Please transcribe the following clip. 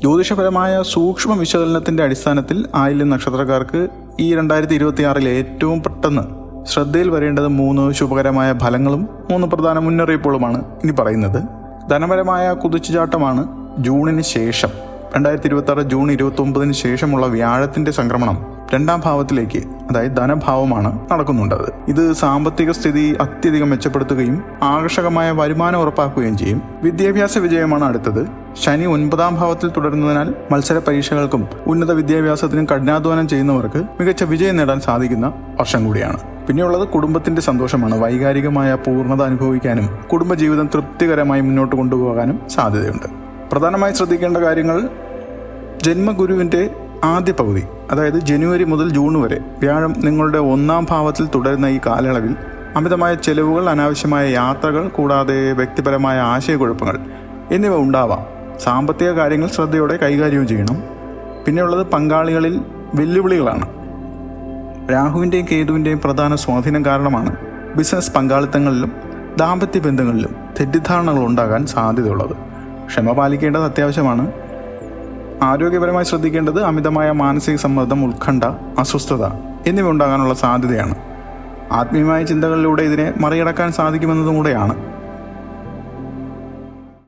ജ്യോതിഷപരമായ സൂക്ഷ്മ വിശകലനത്തിന്റെ അടിസ്ഥാനത്തിൽ ആയില്യം നക്ഷത്രക്കാർക്ക് ഈ രണ്ടായിരത്തി ഇരുപത്തിയാറിലെ ഏറ്റവും പെട്ടെന്ന് ശ്രദ്ധയിൽ വരേണ്ടത് മൂന്ന് ശുഭകരമായ ഫലങ്ങളും മൂന്ന് പ്രധാന മുന്നറിയിപ്പുകളുമാണ് ഇനി പറയുന്നത്. ധനപരമായ കുതിച്ചുചാട്ടമാണ് ജൂണിന് ശേഷം. രണ്ടായിരത്തി ഇരുപത്തി ആറ് ജൂൺ ഇരുപത്തി ഒമ്പതിന് ശേഷമുള്ള വ്യാഴത്തിന്റെ സംക്രമണം രണ്ടാം ഭാവത്തിലേക്ക് അതായത് ധനഭാവമാണ് നടക്കുന്നുണ്ടത്. ഇത് സാമ്പത്തിക സ്ഥിതി അത്യധികം മെച്ചപ്പെടുത്തുകയും ആകർഷകമായ വരുമാനം ഉറപ്പാക്കുകയും ചെയ്യും. വിദ്യാഭ്യാസ വിജയമാണ് അടുത്തത്. ശനി ഒൻപതാം ഭാവത്തിൽ തുടരുന്നതിനാൽ മത്സര പരീക്ഷകൾക്കും ഉന്നത വിദ്യാഭ്യാസത്തിനും കഠിനാധ്വാനം ചെയ്യുന്നവർക്ക് മികച്ച വിജയം നേടാൻ സാധിക്കുന്ന വർഷം കൂടിയാണ്. പിന്നെയുള്ളത് കുടുംബത്തിന്റെ സന്തോഷമാണ്. വൈകാരികമായ പൂർണത അനുഭവിക്കാനും കുടുംബജീവിതം തൃപ്തികരമായി മുന്നോട്ട് കൊണ്ടുപോകാനും സാധ്യതയുണ്ട്. പ്രധാനമായി ശ്രദ്ധിക്കേണ്ട കാര്യങ്ങൾ ജന്മഗുരുവിന്റെ ആദ്യ പകുതി അതായത് ജനുവരി മുതൽ ജൂൺ വരെ വ്യാഴം നിങ്ങളുടെ ഒന്നാം ഭാവത്തിൽ തുടരുന്ന ഈ കാലയളവിൽ അമിതമായ ചെലവുകൾ അനാവശ്യമായ യാത്രകൾ കൂടാതെ വ്യക്തിപരമായ ആശയക്കുഴപ്പങ്ങൾ എന്നിവ ഉണ്ടാവാം. സാമ്പത്തിക കാര്യങ്ങൾ ശ്രദ്ധയോടെ കൈകാര്യം ചെയ്യണം. പിന്നെയുള്ളത് പങ്കാളികളിൽ വെല്ലുവിളികളാണ്. രാഹുവിന്റെയും കേതുവിന്റെയും പ്രധാന സ്വാധീനം കാരണമാണ് ബിസിനസ് പങ്കാളിത്തങ്ങളിലും ദാമ്പത്യ ബന്ധങ്ങളിലും തെറ്റിദ്ധാരണകൾ ഉണ്ടാകാൻ സാധ്യതയുള്ളത്. ക്ഷമ പാലിക്കേണ്ടത് അത്യാവശ്യമാണ്. ആരോഗ്യപരമായി ശ്രദ്ധിക്കേണ്ടത് അമിതമായ മാനസിക സമ്മർദ്ദം ഉത്കണ്ഠ അസ്വസ്ഥത എന്നിവ ഉണ്ടാകാനുള്ള സാധ്യതയാണ്. ആത്മീയമായ ചിന്തകളിലൂടെ ഇതിനെ മറികടക്കാൻ സാധിക്കുമെന്നതും കൂടെയാണ്.